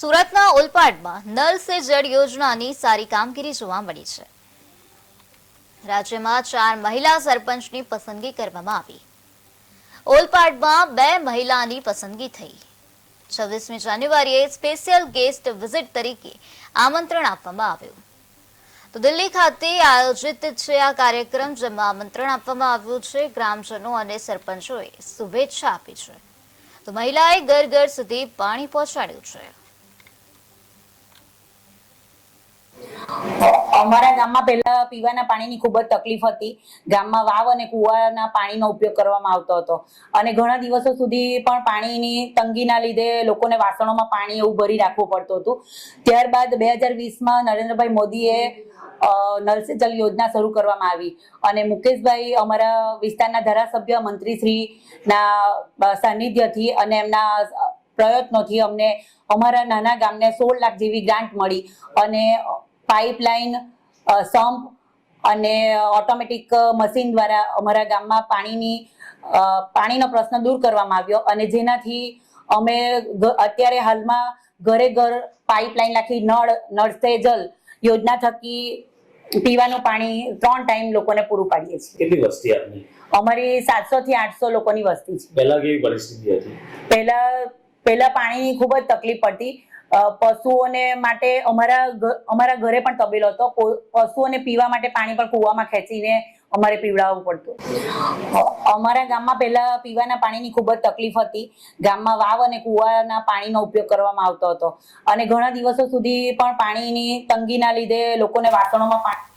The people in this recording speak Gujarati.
સુરતના ઓલપાડમાં નલ સે જળ યોજનાની સારી કામગીરી જોવા મળી છે. રાજ્યમાં ચાર મહિલા સરપંચની પસંદગી કરવામાં આવી. ઓલપાડમાં બે મહિલાની પસંદગી થઈ. છવ્વીસમી જાન્યુઆરીએ સ્પેશિયલ ગેસ્ટ વિઝિટ તરીકે આમંત્રણ આપવામાં આવ્યું. તો દિલ્હી ખાતે આયોજિત છે આ કાર્યક્રમ, જેમાં આમંત્રણ આપવામાં આવ્યું છે. ગ્રામજનો અને સરપંચોએ શુભેચ્છા આપી છે. તો મહિલાએ ઘર ઘર સુધી પાણી પહોંચાડ્યું છે. અમારા ગામમાં પહેલા પીવાના પાણીની ખૂબ જ તકલીફ હતી. ગામમાં વાવ અને કુવાના પાણીનો ઉપયોગ કરવામાં આવતો હતો. અને ઘણા દિવસો સુધી પણ પાણીની તંગીના લીધે લોકોને વાસણોમાં પાણી એવું ભરી રાખવું પડતું હતું. ત્યારબાદ બે હજાર વીસમાં નરેન્દ્રભાઈ મોદીએ નલ જલ યોજના શરૂ કરવામાં આવી. અને મુકેશભાઈ અમારા વિસ્તારના ધારાસભ્ય મંત્રીશ્રીના સાનિધ્યથી અને એમના પ્રયત્નોથી અમને અમારા નાના ગામને સોળ લાખ જેવી ગ્રાન્ટ મળી. અને પાઇપલાઇન સંપ અને ઓટોમેટિક મશીન દ્વારા અમારા ગામમાં પાણીની પાણીનો પ્રશ્ન દૂર કરવામાં આવ્યો અને જેનાથી અમે અત્યારે હાલમાં ઘરે ઘર પાઇપલાઇન લાખી નળ નળ સે જલ યોજના થકી પીવાનું પાણી ત્રણ ટાઈમ લોકોને પૂરું પાડીએ છીએ. કેટલી વસ્તી આપની? અમારી સાતસો થી આઠસો લોકોની વસ્તી છે. પહેલા કેવી પરિસ્થિતિ હતી? પહેલા પહેલા પાણીની ખૂબ જ તકલીફ પડતી. પશુઓને માટે અમારા અમારા ઘરે પણ તબેલો હતો. પશુઓને પીવા માટે પાણી પણ કૂવામાં ખેંચીને અમારે પીવડાવવું પડતું. અમારા ગામમાં પહેલા પીવાના પાણીની ખૂબ જ તકલીફ હતી. ગામમાં વાવ અને કૂવાના પાણીનો ઉપયોગ કરવામાં આવતો હતો. અને ઘણા દિવસો સુધી પણ પાણીની તંગીના લીધે લોકોને વાસણોમાં પાણી